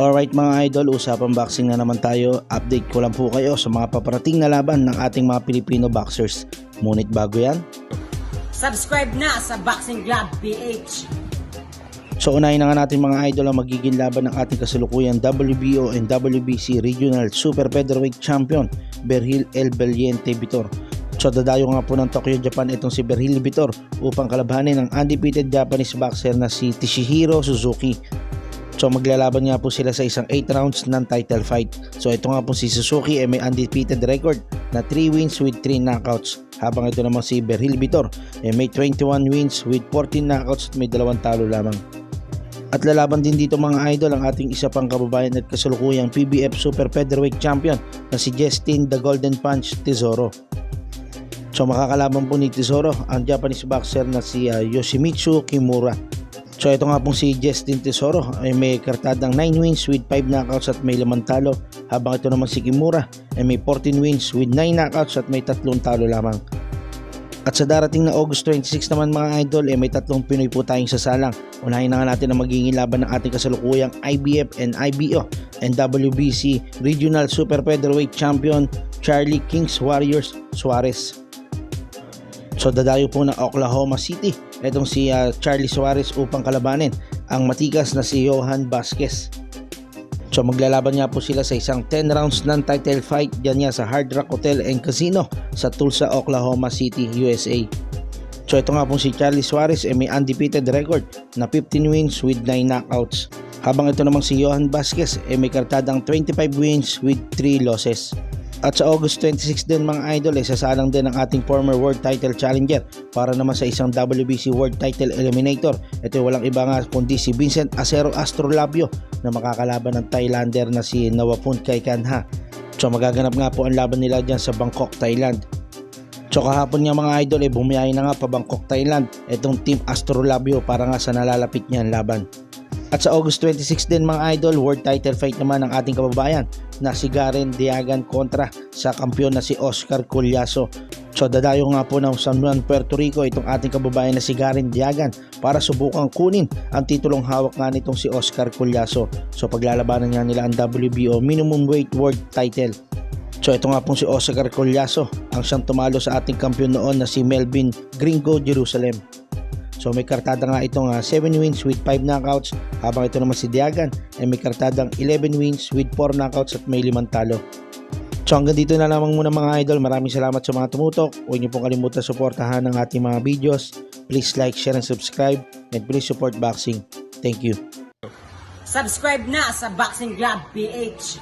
Alright mga idol, usapang boxing na naman tayo. Update ko lang po kayo sa mga paparating na laban ng ating mga Pilipino boxers. Ngunit bago yan, Subscribe na sa Boxing Club PH. so unahin na nga natin mga idol ang magiging laban ng ating kasalukuyang WBO and WBC Regional Super Featherweight Champion, Berhil El Valiente Vitor. So dadayo nga po ng Tokyo, Japan itong si Berhil Vitor upang kalabanin ang undefeated Japanese boxer na si Tishihiro Suzuki. So maglalaban nga po sila sa isang 8 rounds ng title fight. So ito nga po si Suzuki ay may undefeated record na 3 wins with 3 knockouts. Habang ito naman si Berhil Vitor ay may 21 wins with 14 knockouts at may dalawang talo lamang. At lalaban din dito mga idol ang ating isa pang kababayan at kasalukuyang PBF Super Featherweight Champion na si Justin The Golden Punch Tesoro. So makakalaban po ni Tesoro ang Japanese boxer na si ah, Yoshimitsu Kimura. So ito nga pong si Justin Tesoro ay may kartadang 9 wins with 5 knockouts at may lamang talo habang ito naman si Kimura ay may 14 wins with 9 knockouts at may tatlong talo lamang. At sa darating na August 26 naman mga idol, eh, may tatlong Pinoy po tayong sasalang. Unahin na nga natin ang magiging laban ng ating kasalukuyang IBF and IBO and WBC Regional Super Featherweight Champion Charlie Kings Warriors Suarez. So dadayo po ng Oklahoma City itong si ah, Charlie Suarez upang kalabanin ang matikas na si Johan Vasquez. So maglalaban nga po sila sa isang 10 rounds ng title fight dyan nga sa Hard Rock Hotel and Casino sa Tulsa, Oklahoma City, USA. So ito nga po si Charlie Suarez ay may undefeated record na 15 wins with 9 knockouts. Habang ito namang si Johan Vasquez ay may kartadang 25 wins with 3 losses. At sa August 26 din mga idol ay sasalang din ang ating former world title challenger para naman sa isang WBC world title eliminator. Ito ay walang iba nga kundi si Vincent Acero Astrolabio na makakalaban ng Thailander na si Nawapun Kaikanha. So magaganap nga po ang laban nila dyan sa Bangkok, Thailand. So kahapon nga mga idol ay bumiyahe na nga pa Bangkok, Thailand itong Team Astrolabio para nga sa nalalapit niyan laban. At sa August 26 din mga idol, world title fight naman ng ating kababayan na si Garen Diagan kontra sa kampiyon na si Oscar Culyaso. So dadayo nga po ng San Juan, Puerto Rico itong ating kababayan na si Garen Diagan para subukang kunin ang titulong hawak nga nitong si Oscar Culyaso. So paglalabanan nga nila ang WBO minimum weight world title. So ito nga pong si Oscar Colyaso ang siyang tumalo sa ating kampiyon noon na si Melvin Gringo Jerusalem. So may kartada nga itong 7 wins with 5 knockouts habang ito naman si Diagan ay may kartadang 11 wins with 4 knockouts at may 5 talo. So hanggang dito na lamang muna mga idol. Maraming salamat sa mga tumutok. Huwag niyo pong kalimutan suportahan ang ating mga videos. Please like, share, and subscribe. And please support boxing. Thank you. Subscribe na sa Boxing Club PH.